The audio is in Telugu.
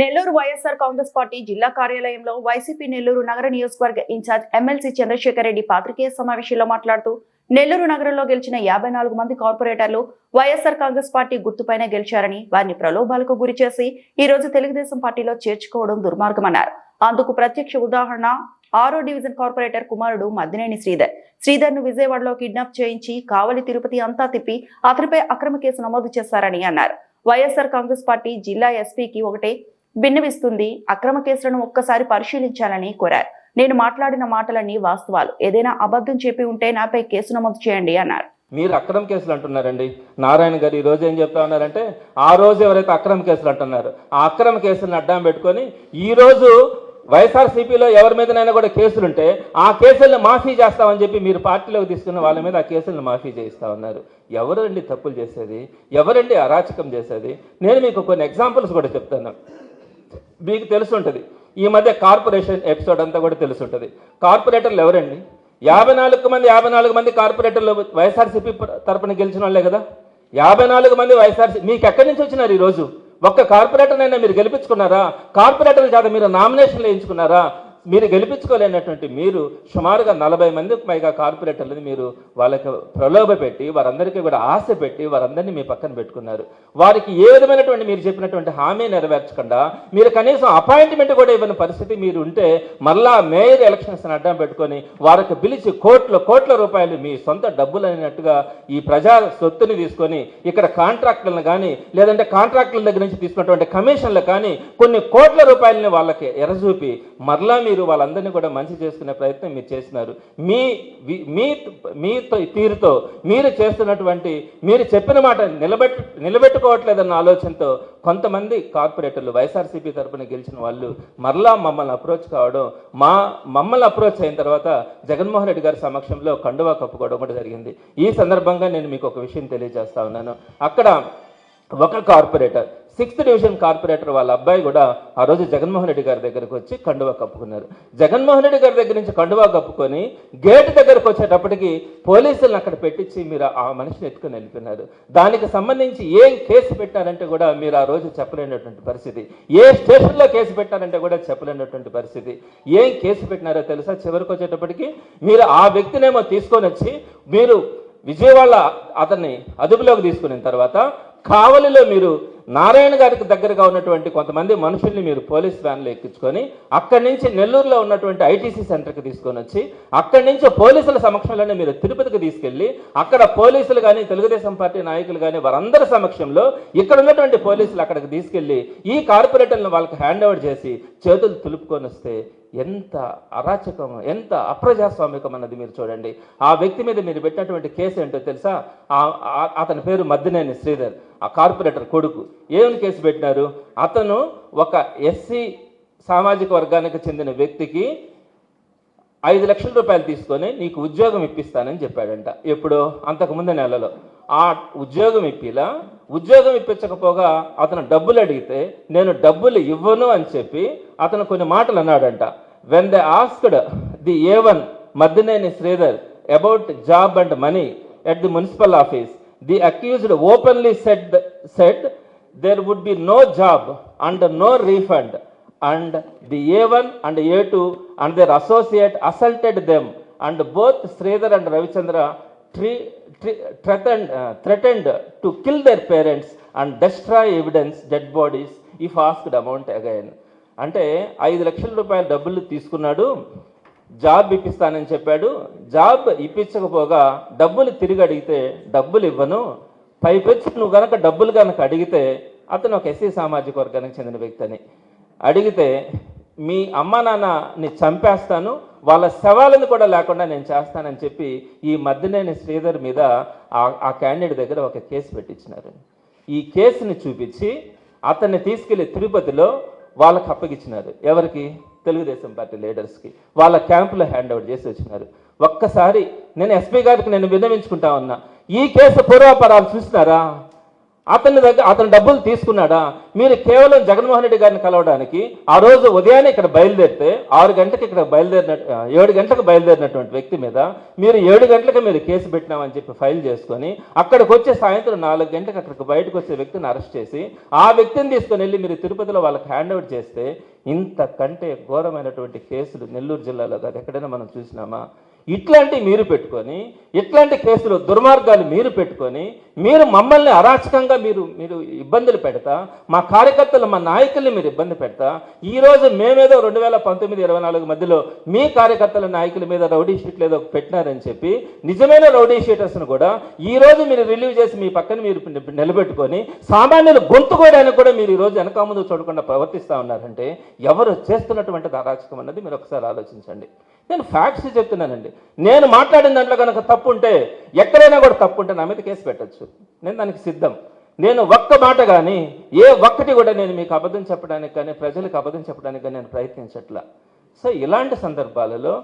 నెల్లూరు వైఎస్ఆర్ కాంగ్రెస్ పార్టీ జిల్లా కార్యాలయంలో వైసీపీ నెల్లూరు నగర నియోజకవర్గ ఇన్ఛార్జ్ ఎమ్మెల్సీ చంద్రశేఖర్ రెడ్డి పాత్రికేయ సమావేశంలో మాట్లాడుతూ నెల్లూరు నగరంలో గెలిచిన యాభై నాలుగు మంది కార్పొరేటర్లు వైఎస్ఆర్ కాంగ్రెస్ పార్టీ గుర్తుపైన గెలిచారని వారిని ప్రలోభాలకు గురి చేసి ఈ రోజు తెలుగుదేశం పార్టీలో చేర్చుకోవడం దుర్మార్గమన్నారు. అందుకు ప్రత్యక్ష ఉదాహరణ ఆరో డివిజన్ కార్పొరేటర్ కుమారుడు మద్దినేని శ్రీధర్. శ్రీధర్ను విజయవాడలో కిడ్నాప్ చేయించి కావలి తిరుపతి అంతా తిప్పి అతనిపై అక్రమ కేసు నమోదు చేశారని అన్నారు. వైఎస్ఆర్ కాంగ్రెస్ పార్టీ జిల్లా ఎస్పీకి ఒకటే భిన్నవిస్తుంది అక్రమ కేసులను ఒక్కసారి పరిశీలించాలని కోరారు. నేను మాట్లాడిన మాటలన్నీ వాస్తవాలు. ఏదైనా అబద్ధం చెప్పి ఉంటే నాపై కేసు నమోదు చేయండి అన్నారు. మీరు అక్రమ కేసులు అంటున్నారండి. నారాయణ గారు ఈ రోజు ఏం చెప్తా ఉన్నారంటే ఆ రోజు ఎవరైతే అక్రమ కేసులు అంటున్నారు ఆ అక్రమ కేసులను అడ్డం పెట్టుకొని ఈ రోజు వైఎస్ఆర్సీపీలో ఎవరి మీదనైనా కూడా కేసులుంటే ఆ కేసులను మాఫీ చేస్తామని చెప్పి మీరు పార్టీలోకి తీసుకున్న వాళ్ళ మీద ఆ కేసులను మాఫీ చేయిస్తా ఉన్నారు. ఎవరండి తప్పులు చేసేది? ఎవరండి అరాచకం చేసేది? నేను మీకు కొన్ని ఎగ్జాంపుల్స్ కూడా చెప్తాను. మీకు తెలుసుంటుంది. ఈ మధ్య కార్పొరేషన్ ఎపిసోడ్ అంతా కూడా తెలుసుంటుంది. కార్పొరేటర్లు ఎవరండి? యాభై నాలుగు మంది యాభై నాలుగు మంది కార్పొరేటర్లు వైఎస్ఆర్సీపీ తరపున గెలిచిన వాళ్ళే కదా? యాభై నాలుగు మంది వైఎస్ఆర్సీ మీకు ఎక్కడి నుంచి వచ్చినారు ఈరోజు? ఒక్క కార్పొరేటర్నైనా మీరు గెలిపించుకున్నారా? కార్పొరేటర్ల చేత మీరు నామినేషన్లు వేయించుకున్నారా? మీరు గెలిపించుకోలేనటువంటి మీరు సుమారుగా నలభై మందికి పైగా కార్పొరేటర్లని మీరు వాళ్ళకి ప్రలోభ పెట్టి వారందరికీ కూడా ఆశ పెట్టి వారందరినీ మీ పక్కన పెట్టుకున్నారు. వారికి ఏ విధమైనటువంటి మీరు చెప్పినటువంటి హామీ నెరవేర్చకుండా మీరు కనీసం అపాయింట్మెంట్ కూడా ఇవ్వని పరిస్థితి మీరు ఉంటే మళ్ళా మేయర్ ఎలక్షన్స్ అడ్డం పెట్టుకొని వారికి పిలిచి కోట్ల కోట్ల రూపాయలు మీ సొంత డబ్బులు అయినట్టుగా ఈ ప్రజా సొత్తుని తీసుకొని ఇక్కడ కాంట్రాక్టులను కానీ లేదంటే కాంట్రాక్టుల దగ్గర నుంచి తీసుకున్నటువంటి కమిషన్లు కానీ కొన్ని కోట్ల రూపాయలని వాళ్ళకి ఎరచూపి మరలా మీరు వాళ్ళందరినీ కూడా మంచి చేసుకునే ప్రయత్నం మీరు చేసినారు. మీ మీ మీ తీరుతో మీరు చేస్తున్నటువంటి మీరు చెప్పిన మాట నిలబెట్ నిలబెట్టుకోవట్లేదన్న ఆలోచనతో కొంతమంది కార్పొరేటర్లు వైఎస్ఆర్సీపీ తరపున గెలిచిన వాళ్ళు మరలా మమ్మల్ని అప్రోచ్ కావడం మా మమ్మల్ని అప్రోచ్ అయిన తర్వాత జగన్మోహన్ రెడ్డి గారి సమక్షంలో కండువా కప్పుకోవడం కూడా జరిగింది. ఈ సందర్భంగా నేను మీకు ఒక విషయం తెలియజేస్తా ఉన్నాను. అక్కడ ఒక కార్పొరేటర్ సిక్స్త్ డివిజన్ కార్పొరేటర్ వాళ్ళ అబ్బాయి కూడా ఆ రోజు జగన్మోహన్ రెడ్డి గారి దగ్గరకు వచ్చి కండువా కప్పుకున్నారు. జగన్మోహన్ రెడ్డి గారి దగ్గర నుంచి కండువా కప్పుకొని గేట్ దగ్గరకు వచ్చేటప్పటికి పోలీసులను అక్కడ పెట్టించి మీరు ఆ మనిషిని ఎత్తుకుని వెళ్ళిపోయినారు. దానికి సంబంధించి ఏం కేసు పెట్టారంటే కూడా మీరు ఆ రోజు చెప్పలేనటువంటి పరిస్థితి. ఏ స్టేషన్లో కేసు పెట్టారంటే కూడా చెప్పలేనటువంటి పరిస్థితి. ఏం కేసు పెట్టినారో తెలుసా? చివరికి వచ్చేటప్పటికి మీరు ఆ వ్యక్తినేమో తీసుకొని వచ్చి మీరు విజయవాడ అతన్ని అదుపులోకి తీసుకున్న తర్వాత కావలిలో మీరు నారాయణ గారికి దగ్గరగా ఉన్నటువంటి కొంతమంది మనుషుల్ని మీరు పోలీస్ వ్యాన్లో ఎక్కించుకొని అక్కడి నుంచి నెల్లూరులో ఉన్నటువంటి ఐటీసీ సెంటర్కి తీసుకొని వచ్చి అక్కడి నుంచి పోలీసుల సమక్షంలోనే మీరు తిరుపతికి తీసుకెళ్ళి అక్కడ పోలీసులు కానీ తెలుగుదేశం పార్టీ నాయకులు కానీ వారందరి సమక్షంలో ఇక్కడ ఉన్నటువంటి పోలీసులు అక్కడికి తీసుకెళ్ళి ఈ కార్పొరేటర్లను వాళ్ళకి హ్యాండ్ ఓవర్ చేసి చేతులు తులుపుకొని వస్తే ఎంత అరాచకం ఎంత అప్రజాస్వామికం అన్నది మీరు చూడండి. ఆ వ్యక్తి మీద మీరు పెట్టినటువంటి కేసు ఏంటో తెలుసా? ఆ- అతని పేరు మద్దినేని శ్రీధర్. ఆ కార్పొరేటర్ కొడుకు. ఏమని కేసు పెట్టినారు? అతను ఒక ఎస్సీ సామాజిక వర్గానికి చెందిన వ్యక్తికి ఐదు లక్షల రూపాయలు తీసుకొని నీకు ఉద్యోగం ఇప్పిస్తానని చెప్పాడంట. ఎప్పుడు? అంతకుముందు నెలలో. ఆ ఉద్యోగం ఇప్పిలా ఉద్యోగం ఇప్పించకపోగా అతను డబ్బులు అడిగితే నేను డబ్బులు ఇవ్వను అని చెప్పి అతను కొన్ని మాటలు అన్నాడంట. When they asked the A one Maddineni Sridhar about job and money at the municipal office the accused openly set set there would be no job and no refund and the A1 and A2 and their associate assaulted them and both Sridhar and Ravichandra tre- tre- threatened, uh, threatened to kill their parents and destroy evidence, dead bodies if asked amount again. అంటే ఐదు లక్షల రూపాయల డబ్బులు తీసుకున్నాడు జాబ్ ఇప్పిస్తానని చెప్పాడు. జాబ్ ఇప్పించకపోగా డబ్బులు తిరిగి అడిగితే డబ్బులు ఇవ్వను. పైపెచ్చి నువ్వు గనక డబ్బులు గనక అడిగితే అతను ఒక ఎస్సీ సామాజిక వర్గానికి చెందిన వ్యక్తి అని అడిగితే మీ అమ్మ నాన్నని చంపేస్తాను. వాళ్ళ శవాలను కూడా లేకుండా నేను చేస్తానని చెప్పి ఈ మధ్యనేని శ్రీధర్ మీద ఆ- ఆ క్యాండిడేట్ దగ్గర ఒక కేసు పెట్టించినారు. ఈ కేసుని చూపించి అతన్ని తీసుకెళ్ళి తిరుపతిలో వాళ్ళకి అప్పగించినారు ఎవరికి? తెలుగుదేశం పార్టీ లీడర్స్కి వాళ్ళ క్యాంపులో హ్యాండ్ ఓవర్ చేసి వచ్చినారు. ఒక్కసారి నేను ఎస్పీ గారికి నేను విన్నవించుకుంటా ఉన్నా. ఈ కేసు పూర్వాపరాలు చూసినారా? అతని దగ్గర అతను డబ్బులు తీసుకున్నాడా? మీరు కేవలం జగన్మోహన్ రెడ్డి గారిని కలవడానికి ఆ రోజు ఉదయాన్నే ఇక్కడ బయలుదేరితే ఆరు గంటలకు ఇక్కడ బయలుదేరిన ఏడు గంటలకు బయలుదేరినటువంటి వ్యక్తి మీద మీరు ఏడు గంటలకు మీరు కేసు పెట్టినామని చెప్పి ఫైల్ చేసుకొని అక్కడికి వచ్చే సాయంత్రం నాలుగు గంటలకు అక్కడికి బయటకు వచ్చే వ్యక్తిని అరెస్ట్ చేసి ఆ వ్యక్తిని తీసుకొని వెళ్ళి మీరు తిరుపతిలో వాళ్ళకి హ్యాండ్ ఓవర్ చేస్తే ఇంతకంటే ఘోరమైనటువంటి కేసులు నెల్లూరు జిల్లాలో కాదు ఎక్కడైనా మనం చూసినామా? ఇట్లాంటివి మీరు పెట్టుకొని ఇట్లాంటి కేసులు దుర్మార్గాలు మీరు పెట్టుకొని మీరు మమ్మల్ని అరాచకంగా మీరు మీరు ఇబ్బందులు పెడతా మా కార్యకర్తలు మా నాయకుల్ని మీరు ఇబ్బంది పెడతా ఈరోజు మేమేదో రెండు వేల పంతొమ్మిది ఇరవై నాలుగు మధ్యలో మీ కార్యకర్తల నాయకుల మీద రౌడీ షీట్లు ఏదో పెట్టినారని చెప్పి నిజమైన రౌడీ షీటర్స్ను కూడా ఈ రోజు మీరు రిలీవ్ చేసి మీ పక్కన మీరు నిలబెట్టుకొని సామాన్యులు గొంతు కోయడానికి కూడా మీరు ఈ రోజు వెనక ముందు చూడకుండా ప్రవర్తిస్తూ ఉన్నారంటే ఎవరు చేస్తున్నటువంటి అరాచకం అన్నది మీరు ఒకసారి ఆలోచించండి. నేను ఫ్యాక్ట్స్ చెప్తున్నానండి. నేను మాట్లాడిన దాంట్లో కనుక తప్పు ఉంటే ఎక్కడైనా కూడా తప్పు ఉంటే నా మీద కేసు పెట్టచ్చు. నేను దానికి సిద్ధం. నేను ఒక్క మాట కానీ ఏ ఒక్కటి కూడా నేను మీకు అబద్ధం చెప్పడానికి కానీ ప్రజలకు అబద్ధం చెప్పడానికి కానీ నేను ప్రయత్నించట్లా. సో ఇలాంటి సందర్భాలలో